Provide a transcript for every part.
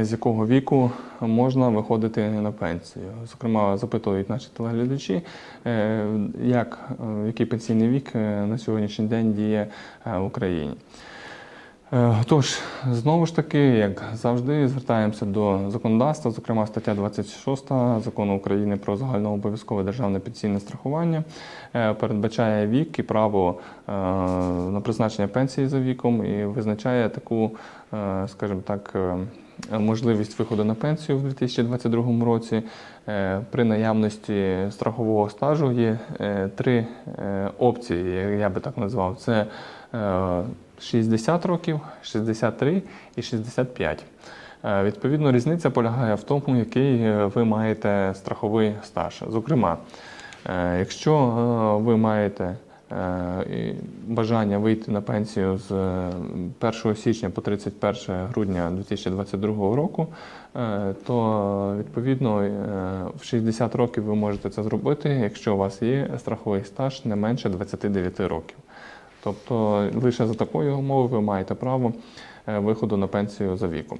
з якого віку можна виходити на пенсію. Зокрема, запитують наші телеглядачі, е, як, е, який пенсійний вік е, на сьогоднішній день діє в Україні. Тож, знову ж таки, як завжди, звертаємося до законодавства, зокрема стаття 26 закону України про загальнообов'язкове державне пенсійне страхування передбачає вік і право на призначення пенсії за віком і визначає таку, скажімо так, можливість виходу на пенсію в 2022 році. Е, При наявності страхового стажу є е, три е, опції, я би так назвав. Це е, 60 років, 63 і 65. Е, Відповідно, різниця полягає в тому, який е, ви маєте страховий стаж. Зокрема, е, якщо е, ви маєте е, бажання вийти на пенсію з е, 1 січня по 31 грудня 2022 року, е, то відповідно е, в 60 років ви можете це зробити, якщо у вас є страховий стаж не менше 29 років. Тобто лише за такої умови ви маєте право е, виходу на пенсію за віком.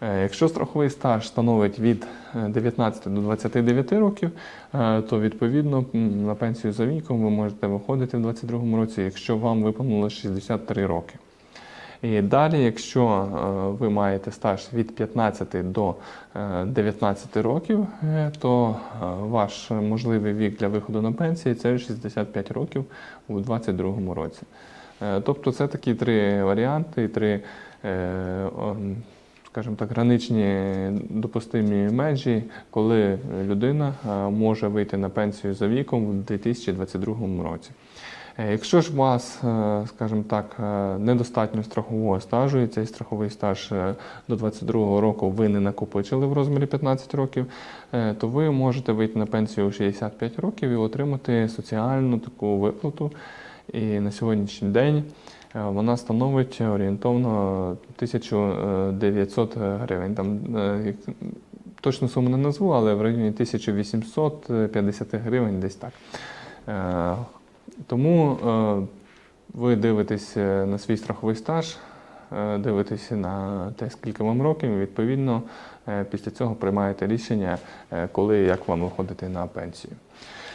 Е, Якщо страховий стаж становить від е, 19 до 29 років, е, то відповідно на пенсію за віком ви можете виходити в 2022 році, якщо вам виповнилось 63 роки. І далі, якщо е, ви маєте стаж від 15 до е, 19 років, е, то е, ваш можливий вік для виходу на пенсію це 65 років у 2022 році. Е, Тобто це такі три варіанти, три, е, скажімо так, граничні допустимі межі, коли людина е, може вийти на пенсію за віком у 2022 році. Е, Якщо ж у вас, е, скажімо так, недостатньо страхового стажу, і цей страховий стаж до 22 року ви не накопичили в розмірі 15 років, то ви можете вийти на пенсію у 65 років і отримати соціальну таку виплату. І на сьогоднішній день вона становить орієнтовно 1900 гривень. Там е, точну суму не назву, але в районі 1850 гривень десь так. Е, Тому е, ви дивитесь е, на свій страховий стаж, е, дивитесь на те, скільки вам років, і відповідно е, після цього приймаєте рішення, е, коли і як вам виходити на пенсію.